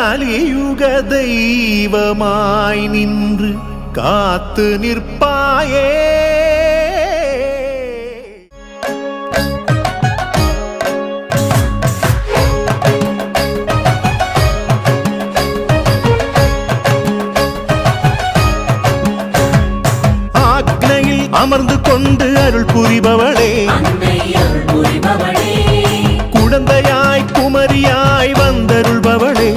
கலியுக தெய்வமாய் நின்று காத்து நிற்பாயே. அமர்ந்து கொண்டு அருள் புரிபவளே. குழந்தையாய் குமரியாய் வந்தருள்பவளே.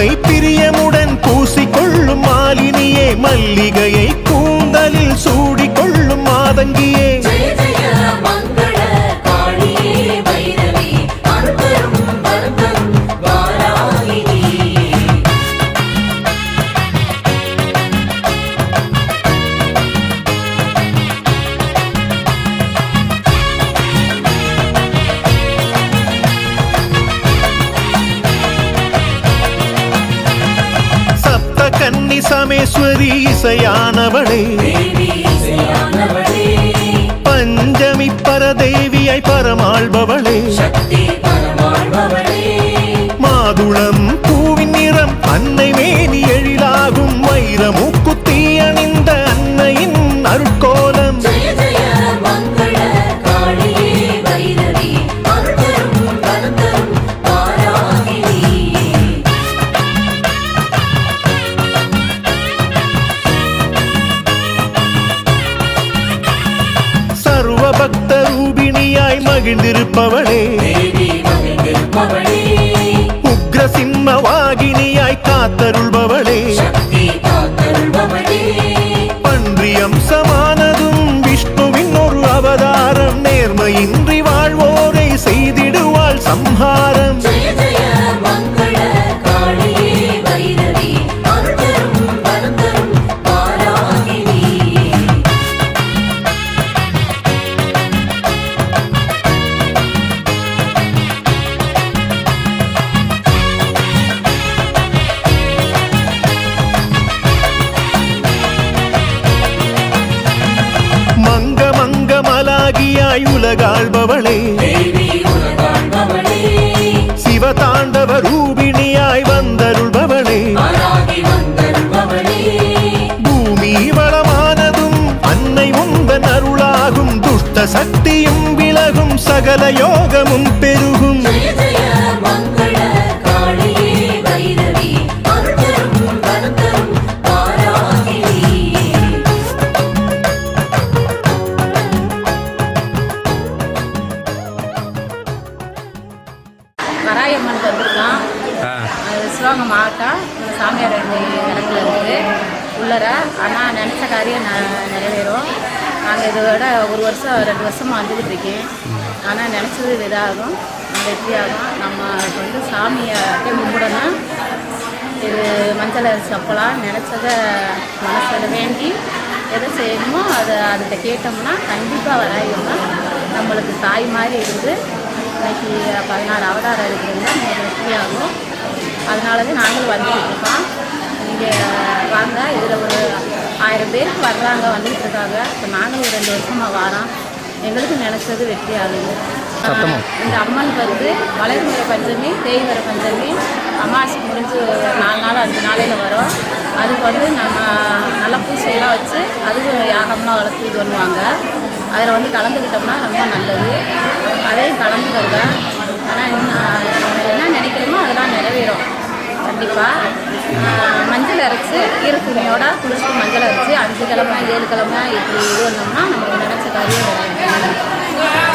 குங்குமத்தை பிரியமுடன் பூசிக்கொள்ளும் மாலினியே மல்லிகையை கூந்தலில் சூடிக்கொள்ளும் மாதங்கியே. சமேஸ்வரி இசையானவளே பஞ்சமி பரதேவியாய் பரமாள்பவளே மகிழ்ந்திருப்பவளே. உக்ர சிம்ம வாகினியாய் காத்தருள்பவளே. பன்றி அம்சமானதும் விஷ்ணுவின் ஒரு அவதாரம். நேர்மையின்றி வாழ்வோரை செய்திடுவாள் சம்ஹாரம் மலாகியாய் உலகாள்பவளே சிவதாண்டவ ரூபிணியாய் வந்தருள்பவளே. பூமி வளமானதும் அன்னை உந்தன் அருளாகும் துஷ்ட சக்தியும் விலகும் சகல யோகமும் பெருகும். மாவட்டம் இந்த சாமியார் இடத்துல இருக்குது. உள்ளர ஆனால் நினச்ச காரியம் ந- நிறைவேறும். நாங்கள் இதோட ஒரு வருஷம் ரெண்டு வருஷமாக வந்துக்கிட்டு இருக்கேன். ஆனால் நினச்சது இதாகும். வெற்றியாகும் நம்ம வந்து சாமியை கும்பிடணும். இது மஞ்சள் சப்பலாம் அப்பலாம் நினச்சத மனசில் வேண்டி எதை செய்யணுமோ அதை அதுகிட்ட கேட்டோம்னா கண்டிப்பாக வராயம்னா நம்மளுக்கு தாய் மாதிரி இருந்து இன்னைக்கு பதினாறு அவதாரம் இருக்கிறதுல வெற்றியாகும். அதனால தான் நாங்களும் வந்துக்கிட்டு இருக்கோம் நீங்கள் வாங்க இதில் ஒரு ஆயிரம் பேருக்கு வர்றாங்க வந்துக்கிட்டு இருக்காங்க இப்போ நாங்களும் ஒரு ரெண்டு வருஷமாக வரோம். எங்களுக்கு நினச்சது வெற்றி ஆகுது. இந்த அம்மன் வந்து வளர்முறை பஞ்சமி தேய்வர பஞ்சமி அமாவாசை முடிஞ்சு ஒரு நாலு நாள் அஞ்சு நாளையில் வரும். அதுக்கு வந்து நம்ம நல்லா பூசையெல்லாம் வச்சு அதுவும் யாகம்லாம் வளர்த்து இது பண்ணுவாங்க. அதில் வந்து கலந்துக்கிட்டோம்னா ரொம்ப நல்லது. அதையும் கலந்துக்கிறதா ஆனால் நம்ம என்ன நினைக்கிறோமோ அதெல்லாம் நிறைவேறும் கண்டிப்பாக மஞ்சள் அரைச்சி ஈரத்துணியோட குளிச்சுட்டு மஞ்சள் அரைச்சி அஞ்சு கிழமை ஏழு கிழமை இப்படி இது வந்தோம்னா நமக்கு நினச்ச காரியம்